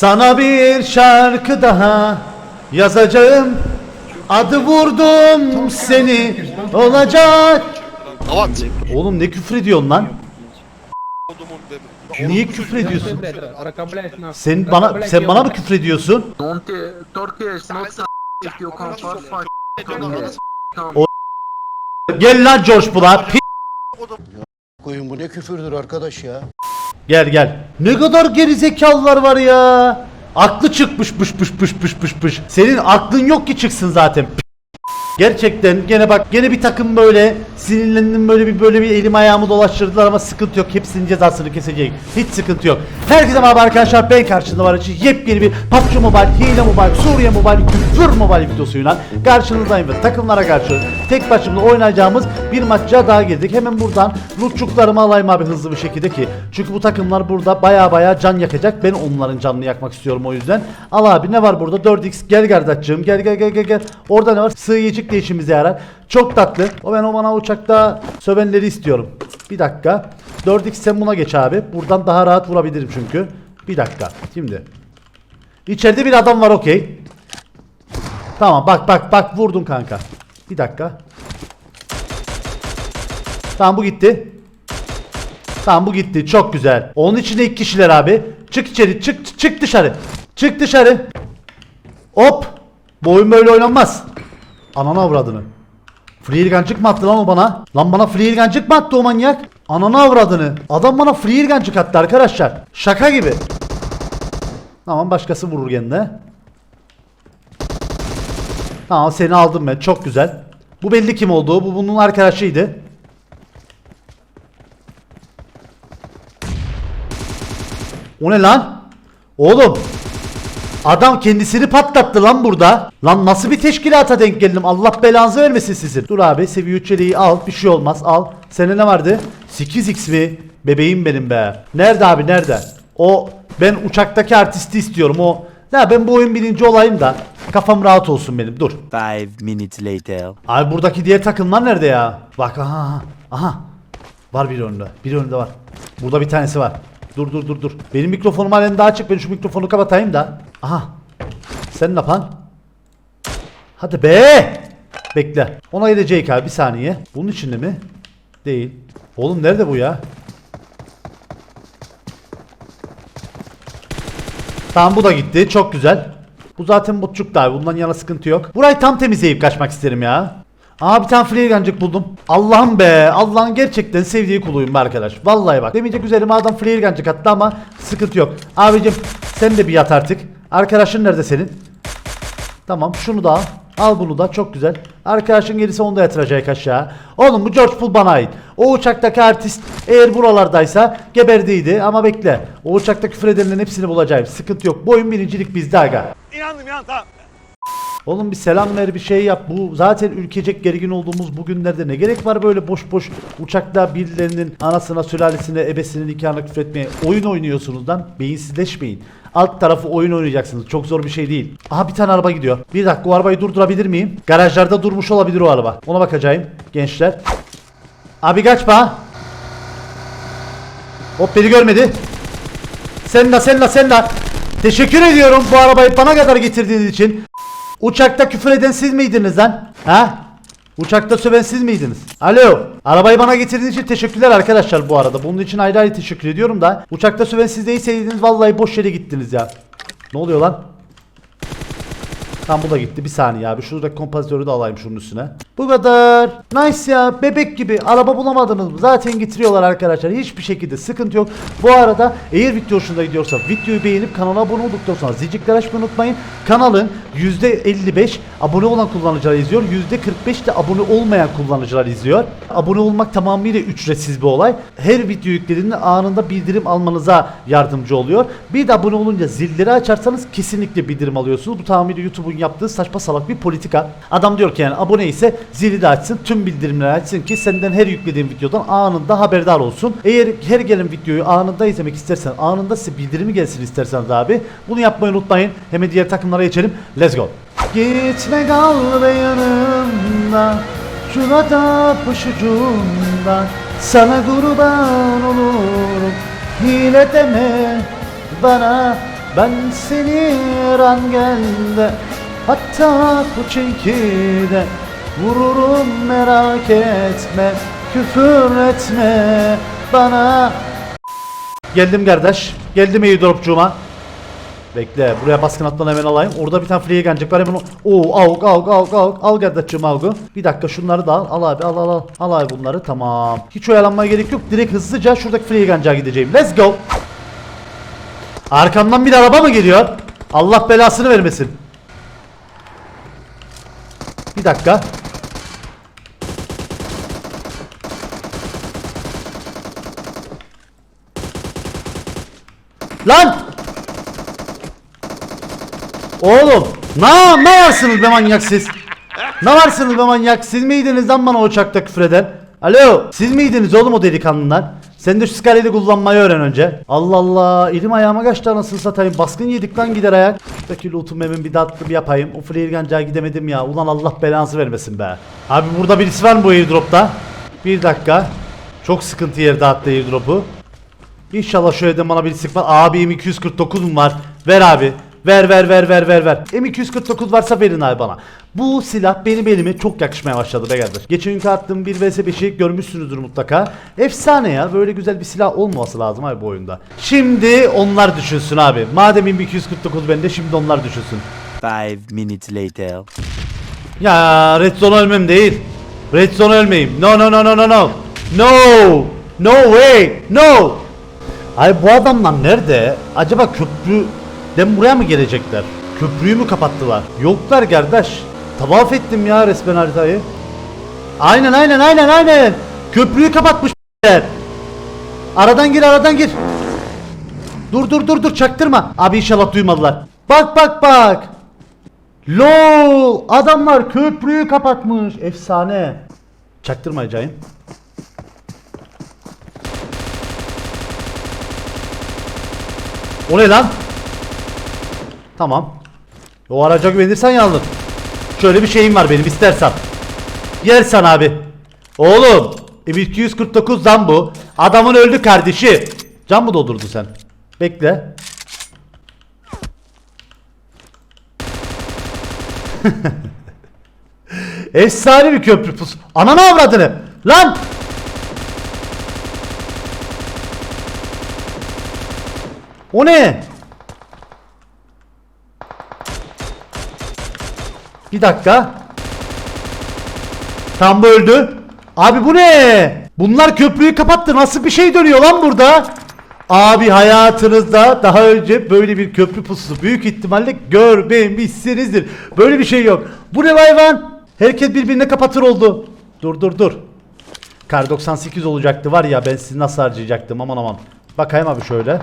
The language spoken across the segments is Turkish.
Sana bir şarkı daha yazacağım. Adı vurdum seni olacak. Avat. Oğlum ne küfür ediyorsun lan? Niye küfür ediyorsun? Sen bana sen bana mı küfür ediyorsun? O- Gel lan George Bull'a. pi- Koyun bu ne küfürdür arkadaş ya. Gel gel. Ne kadar gerizekalılar var ya. Aklı çıkmış pış pış pış pış pış pış. Senin aklın yok ki çıksın zaten. Gerçekten gene bak gene bir takım böyle sinirlendim böyle bir böyle bir elim ayağımı dolaştırdılar ama sıkıntı yok. Hepsinin cezasını kesecek. Hiç sıkıntı yok. Herkese merhaba arkadaşlar ben karşınızda var için yepyeni bir PUBG Mobile, Hile Mobile, Suriye Mobile, Küfür Mobile videosuyla karşınızdayım ve takımlara karşı tek başımda oynayacağımız bir maça daha girdik. Hemen buradan lootçuklarımı alayım abi hızlı bir şekilde ki. Çünkü bu takımlar burada baya baya can yakacak. Ben onların canını yakmak istiyorum o yüzden. Al abi ne var burada? 4x gel kardeşim gel gel gel gel. Orada ne var? Sığ de işimize yarar. Çok tatlı. O ben o bana uçakta sövenleri istiyorum. Bir dakika. 4x sen buna geç abi. Buradan daha rahat vurabilirim çünkü. Bir dakika. Şimdi. İçeride bir adam var okey. Tamam bak bak bak vurdum kanka. Bir dakika. Tamam bu gitti. Tamam bu gitti. Çok güzel. Onun içinde iki kişiler abi. Çık içeri. Çık çık dışarı. Çık dışarı. Hop. Bu oyun böyle oynanmaz. Ananı avradını. Freelgancık mı attı lan o bana? Lan bana freelgancık mı attı o manyak? Ananı avradını. Adam bana freelgancık attı arkadaşlar. Şaka gibi. Tamam başkası vurur kendine. Tamam seni aldım ben. Çok güzel. Bu belli kim olduğu. Bu bunun arkadaşıydı. O ne lan? Oğlum. Adam kendisini patlattı lan burada. Lan nasıl bir teşkilata denk geldim? Allah belanızı vermesin sizin. Dur abi seviye 3 yeleği al. Bir şey olmaz al. Senin ne vardı? 8x mi? Bebeğim benim be. Nerede abi nerede? O ben uçaktaki artisti istiyorum o. Ya ben bu oyun birinci olayım da kafam rahat olsun benim dur. Five minutes later. Abi buradaki diğer takımlar nerede ya? Bak aha aha. aha. Var biri önünde. Biri önünde var. Burada bir tanesi var. Dur dur dur dur. Benim mikrofonum halen daha açık. Ben şu mikrofonu kapatayım da. Aha. Sen ne yapan? Hadi be. Bekle. Ona gidecek abi bir saniye. Bunun içinde mi? Değil. Oğlum nerede bu ya? Tamam bu da gitti. Çok güzel. Bu zaten botçuk da abi. Bundan yana sıkıntı yok. Burayı tam temizleyip kaçmak isterim ya. Aa bir tane freelgancık buldum. Allah'ım be. Allah'ın gerçekten sevdiği kuluyum be arkadaş. Vallahi bak. Demeyecek üzerime adam freelgancık attı ama sıkıntı yok. Abicim sen de bir yat artık. Arkadaşın nerede senin? Tamam şunu da al. Bunu da çok güzel. Arkadaşın gelirse onu da yatıracak aşağı. Oğlum bu George Pool bana ait. O uçaktaki artist eğer buralardaysa geberdiydi ama bekle. O uçakta küfür edenlerin hepsini bulacağım. Sıkıntı yok. Bu oyun birincilik bizde aga. İnandım inan tamam. Oğlum bir selam ver bir şey yap. Bu zaten ülkecek gergin olduğumuz bugünlerde ne gerek var böyle boş boş uçakta birilerinin anasına, sülalesine, ebesinin nikahına küfür etmeye. Oyun oynuyorsunuz lan. Beyinsizleşmeyin. Alt tarafı oyun oynayacaksınız. Çok zor bir şey değil. Aha bir tane araba gidiyor. Bir dakika o arabayı durdurabilir miyim? Garajlarda durmuş olabilir o araba. Ona bakacağım gençler. Abi kaçma. Hop beni görmedi. Senla senla senla. Teşekkür ediyorum bu arabayı bana kadar getirdiğiniz için. Uçakta küfür eden siz miydiniz lan? Ha? Uçakta söven siz miydiniz? Alo. Arabayı bana getirdiğiniz için teşekkürler arkadaşlar bu arada. Bunun için ayrı ayrı teşekkür ediyorum da. Uçakta söven siz değilseydiniz vallahi boş yere gittiniz ya. Ne oluyor lan? Tam bu da gitti. Bir saniye abi. Şuradaki kompozitörü de alayım şunun üstüne. Bu kadar. Nice ya. Bebek gibi. Araba bulamadınız mı? Zaten getiriyorlar arkadaşlar. Hiçbir şekilde sıkıntı yok. Bu arada eğer video hoşunuza gidiyorsa videoyu beğenip kanala abone olduktan sonra zilcikleri açmayı unutmayın. Kanalın %55 abone olan kullanıcılar izliyor. %45 de abone olmayan kullanıcılar izliyor. Abone olmak tamamıyla ücretsiz bir olay. Her video yüklediğinde anında bildirim almanıza yardımcı oluyor. Bir de abone olunca zilleri açarsanız kesinlikle bildirim alıyorsunuz. Bu tamamıyla YouTube'un yaptığı saçma salak bir politika. Adam diyor ki yani abone ise zili de açsın, tüm bildirimleri açsın ki senden her yüklediğim videodan anında haberdar olsun. Eğer her gelen videoyu anında izlemek istersen, anında size bildirimi gelsin isterseniz abi bunu yapmayı unutmayın. Hemen diğer takımlara geçelim. Let's go. Gitme kal be yanımda Şurada ucunda Sana kurban olurum Hile deme bana Ben seni rangende Hatta Puçinki'de Vururum merak etme Küfür etme bana Geldim kardeş. Geldim airdropçuğuma. Bekle buraya baskın atmadan hemen alayım. Orada bir tane free gelecek var hemen o. Oo avuk avuk avuk avuk. Al kardeşim avgu. Bir dakika şunları da al. Al abi al al al. Al abi bunları tamam. Hiç oyalanmaya gerek yok. Direkt hızlıca şuradaki free gelecek gideceğim. Let's go. Arkamdan bir araba mı geliyor? Allah belasını vermesin. Bir dakika. Lan! Oğlum ne, ne varsınız be manyak siz? Ne varsınız be manyak? Siz miydiniz lan bana uçakta küfür eden? Alo siz miydiniz oğlum o delikanlılar? Sen de şu skaleli kullanmayı öğren önce. Allah Allah elim ayağıma kaçtı anasını satayım. Baskın yedik lan gider ayak. Şuradaki lootumu hemen bir datlı bir yapayım. O freelgancağa gidemedim ya. Ulan Allah belanızı vermesin be. Abi burada birisi var mı bu airdropta? Bir dakika. Çok sıkıntı yerde attı airdropu. İnşallah şu evden bana bir sıkma. Abi M249 mu var? Ver abi. Ver ver ver ver ver ver. M249 varsa verin abi bana. Bu silah benim elime çok yakışmaya başladı be kardeş. Geçen günkü attığım 1 vs 5'i görmüşsünüzdür mutlaka. Efsane ya. Böyle güzel bir silah olmaması lazım abi bu oyunda. Şimdi onlar düşünsün abi. Madem M249 bende şimdi onlar düşünsün. Five minutes later. Ya Red Zone ölmem değil. Red Zone ölmeyeyim. No no no no no no. No. No way. No. Ay bu adamlar nerede? Acaba köprüden buraya mı gelecekler? Köprüyü mü kapattılar? Yoklar kardeş. Tavaf ettim ya resmen haritayı. Aynen aynen aynen aynen. Köprüyü kapatmışlar. Aradan gir aradan gir. Dur dur dur dur çaktırma. Abi inşallah duymadılar. Bak bak bak. LOL adamlar köprüyü kapatmış. Efsane. Çaktırmayacağım. O ne lan? Tamam. O araca güvenirsen yandın. Şöyle bir şeyim var benim istersen. Yersen abi. Oğlum. M249 lan bu. Adamın öldü kardeşi. Can mı doldurdu sen? Bekle. Efsane bir köprü pus. Ananı avradını. Lan. O ne? Bir dakika. Tam öldü. Abi bu ne? Bunlar köprüyü kapattı. Nasıl bir şey dönüyor lan burada? Abi hayatınızda daha önce böyle bir köprü pususu büyük ihtimalle görmemişsinizdir. Böyle bir şey yok. Bu ne hayvan? Herkes birbirine kapatır oldu. Dur dur dur. Kar 98 olacaktı var ya ben sizi nasıl harcayacaktım aman aman. Bakayım abi şöyle.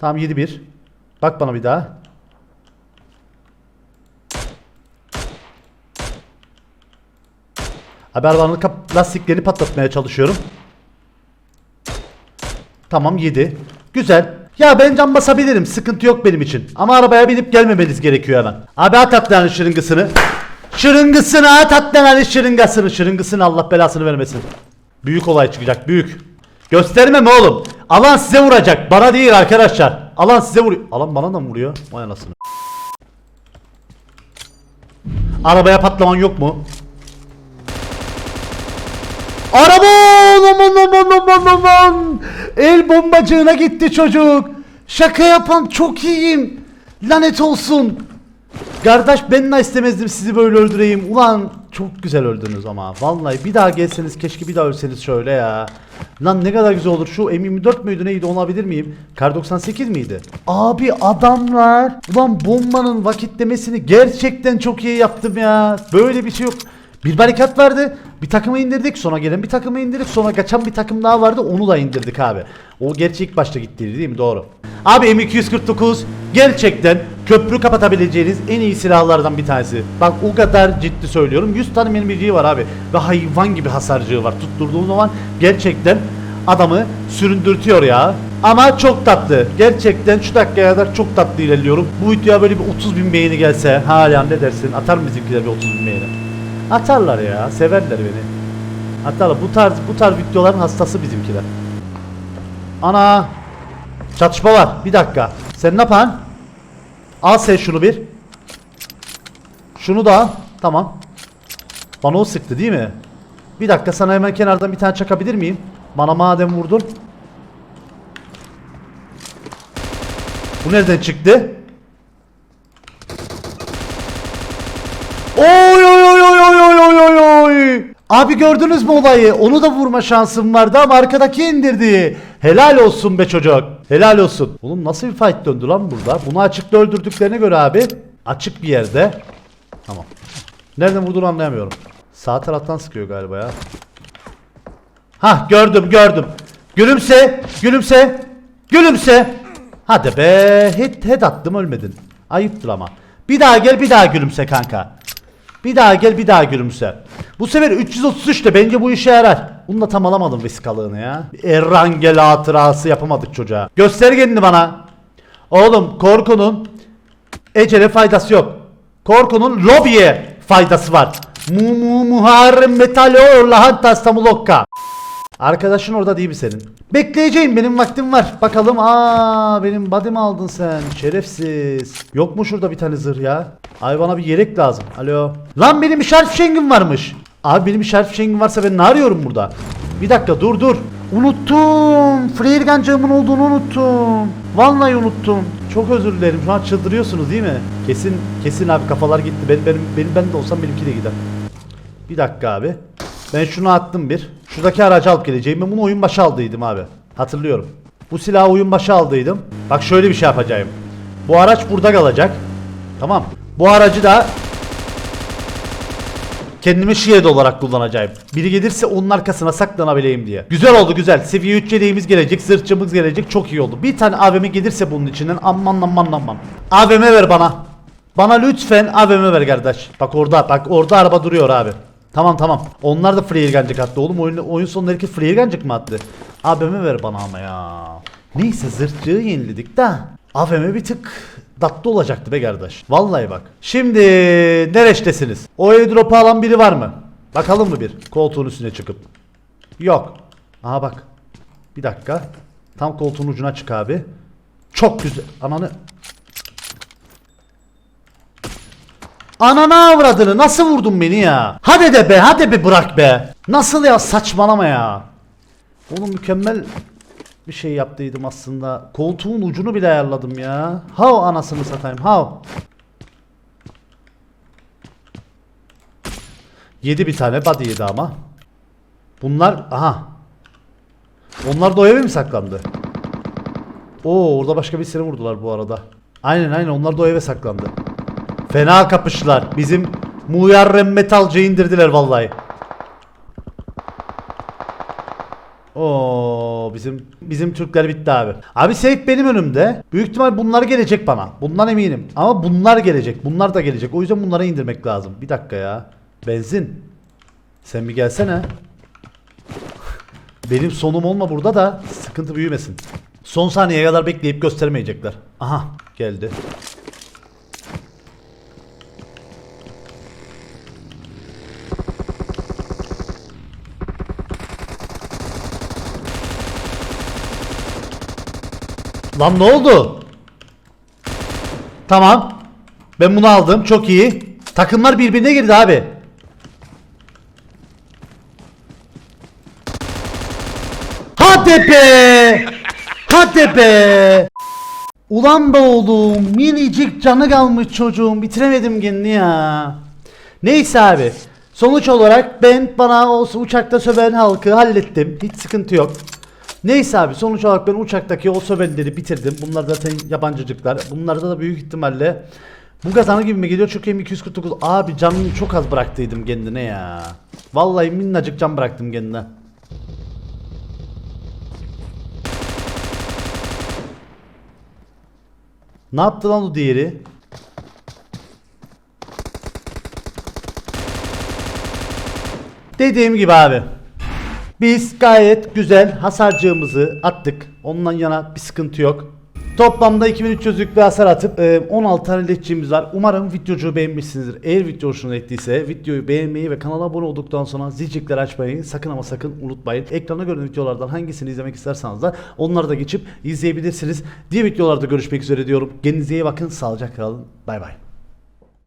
Tamam 7-1. Bak bana bir daha. Abi arabanın kap- lastiklerini patlatmaya çalışıyorum. Tamam 7. Güzel. Ya ben cam basabilirim. Sıkıntı yok benim için. Ama arabaya binip gelmemeniz gerekiyor hemen. Abi at at lan şırıngısını. Şırıngısını at at şırıngasını. Şırıngısını Allah belasını vermesin. Büyük olay çıkacak. Büyük. Göstermem oğlum. Alan size vuracak. Bana değil arkadaşlar. Alan size vuruyor. Alan bana da mı vuruyor? Vay anasını. Arabaya patlaman yok mu? Araba aman aman aman aman El bombacığına gitti çocuk Şaka yapan çok iyiyim Lanet olsun Kardeş ben de istemezdim sizi böyle öldüreyim Ulan çok güzel öldünüz ama Vallahi bir daha gelseniz keşke bir daha ölseniz şöyle ya Lan ne kadar güzel olur şu M24 müydü neydi onu alabilir miyim Kar 98 miydi Abi adamlar Ulan bombanın vakitlemesini gerçekten çok iyi yaptım ya Böyle bir şey yok bir barikat vardı. Bir takımı indirdik. Sonra gelen bir takımı indirdik. Sonra kaçan bir takım daha vardı. Onu da indirdik abi. O gerçi ilk başta gittiydi değil mi? Doğru. Abi M249 gerçekten köprü kapatabileceğiniz en iyi silahlardan bir tanesi. Bak o kadar ciddi söylüyorum. 100 tane mermiciği var abi. Ve hayvan gibi hasarcığı var. Tutturduğun zaman gerçekten adamı süründürtüyor ya. Ama çok tatlı. Gerçekten şu dakikaya kadar çok tatlı ilerliyorum. Bu videoya böyle bir 30 bin beğeni gelse hala ne dersin? Atar mı bizimkiler bir 30 bin beğeni? Atarlar ya. Severler beni. Atarlar. Bu tarz bu tarz videoların hastası bizimkiler. Ana. Çatışma var. Bir dakika. Sen ne yapan? Al sen şunu bir. Şunu da al. Tamam. Bana o sıktı değil mi? Bir dakika sana hemen kenardan bir tane çakabilir miyim? Bana madem vurdun. Bu nereden çıktı? Oy oy oy oy oy oy oy oy oy. Abi gördünüz mü olayı? Onu da vurma şansım vardı ama arkadaki indirdi. Helal olsun be çocuk. Helal olsun. Oğlum nasıl bir fight döndü lan burada? Bunu açıkta öldürdüklerine göre abi. Açık bir yerde. Tamam. Nereden vurduğunu anlayamıyorum. Sağ taraftan sıkıyor galiba ya. Hah gördüm gördüm. Gülümse, gülümse, gülümse. Hadi be, head, head attım ölmedin. Ayıptır ama. Bir daha gel bir daha gülümse kanka. Bir daha gel bir daha gülümse. Bu sefer 333 de bence bu işe yarar. Bunu da tam alamadım vesikalığını ya. Errangel hatırası yapamadık çocuğa. Göster kendini bana. Oğlum korkunun ecele faydası yok. Korkunun lobiye faydası var. Mu mu muharrem metal lahanta stamulokka. Arkadaşın orada değil mi senin? Bekleyeceğim benim vaktim var. Bakalım aa benim body'mi aldın sen. Şerefsiz. Yok mu şurada bir tane zırh ya? Ay bana bir yelek lazım. Alo. Lan benim işaret fişengim varmış. Abi benim işaret fişengim varsa ben ne arıyorum burada? Bir dakika dur dur. Unuttum. Flare gancığımın olduğunu unuttum. Vallahi unuttum. Çok özür dilerim. Şu an çıldırıyorsunuz değil mi? Kesin kesin abi kafalar gitti. Benim benim benim ben de olsam benimki de gider. Bir dakika abi. Ben şunu attım bir. Şuradaki aracı alıp geleceğim. Ben bunu oyun başı aldıydım abi. Hatırlıyorum. Bu silahı oyun başı aldıydım. Bak şöyle bir şey yapacağım. Bu araç burada kalacak. Tamam. Bu aracı da kendimi shield olarak kullanacağım. Biri gelirse onun arkasına saklanabileyim diye. Güzel oldu güzel. Seviye 3 yeleğimiz gelecek. Zırhçımız gelecek. Çok iyi oldu. Bir tane AVM gelirse bunun içinden aman aman aman. AVM ver bana. Bana lütfen AVM ver kardeş. Bak orada bak orada araba duruyor abi. Tamam tamam. Onlar da free gancık attı oğlum. Oyun, oyun herkes free gancık mı attı? AVM ver bana ama ya. Neyse zırhçığı yeniledik de. AVM bir tık tatlı olacaktı be kardeş. Vallahi bak. Şimdi nereştesiniz? O airdrop'u alan biri var mı? Bakalım mı bir koltuğun üstüne çıkıp. Yok. Aha bak. Bir dakika. Tam koltuğun ucuna çık abi. Çok güzel. Ananı. Ananı avradını nasıl vurdun beni ya? Hadi de be hadi be bırak be. Nasıl ya saçmalama ya. Oğlum mükemmel bir şey yaptıydım aslında. Koltuğun ucunu bile ayarladım ya. Hav anasını satayım hav. Yedi bir tane body yedi ama. Bunlar aha. Onlar da o eve mi saklandı? Oo orada başka bir seni vurdular bu arada. Aynen aynen onlar da o eve saklandı. Fena kapıştılar. Bizim Muyarrem Metalcı indirdiler vallahi. Oo bizim bizim Türkler bitti abi. Abi safe benim önümde. Büyük ihtimal bunlar gelecek bana. Bundan eminim. Ama bunlar gelecek. Bunlar da gelecek. O yüzden bunları indirmek lazım. Bir dakika ya. Benzin. Sen bir gelsene. Benim sonum olma burada da sıkıntı büyümesin. Son saniyeye kadar bekleyip göstermeyecekler. Aha geldi. Lan ne oldu? Tamam. Ben bunu aldım. Çok iyi. Takımlar birbirine girdi abi. Hadi be! Hadi be! Ulan be oğlum minicik canı kalmış çocuğum bitiremedim kendini ya. Neyse abi. Sonuç olarak ben bana o uçakta söven halkı hallettim. Hiç sıkıntı yok. Neyse abi sonuç olarak ben uçaktaki o sövenleri bitirdim. Bunlar zaten yabancıcıklar. Bunlarda da büyük ihtimalle bu kazanı gibi mi geliyor? Çünkü M249 abi canını çok az bıraktıydım kendine ya. Vallahi minnacık can bıraktım kendine. Ne yaptı lan o diğeri? Dediğim gibi abi. Biz gayet güzel hasarcığımızı attık. Ondan yana bir sıkıntı yok. Toplamda 2300'lük bir hasar atıp e, 16 tane leççimiz var. Umarım videocu beğenmişsinizdir. Eğer video hoşuna ettiyse videoyu beğenmeyi ve kanala abone olduktan sonra zilcikleri açmayı sakın ama sakın unutmayın. Ekranda görünen videolardan hangisini izlemek isterseniz de onları da geçip izleyebilirsiniz. Diğer videolarda görüşmek üzere diyorum. Kendinize iyi bakın. Sağlıcakla kalın. Bay bay.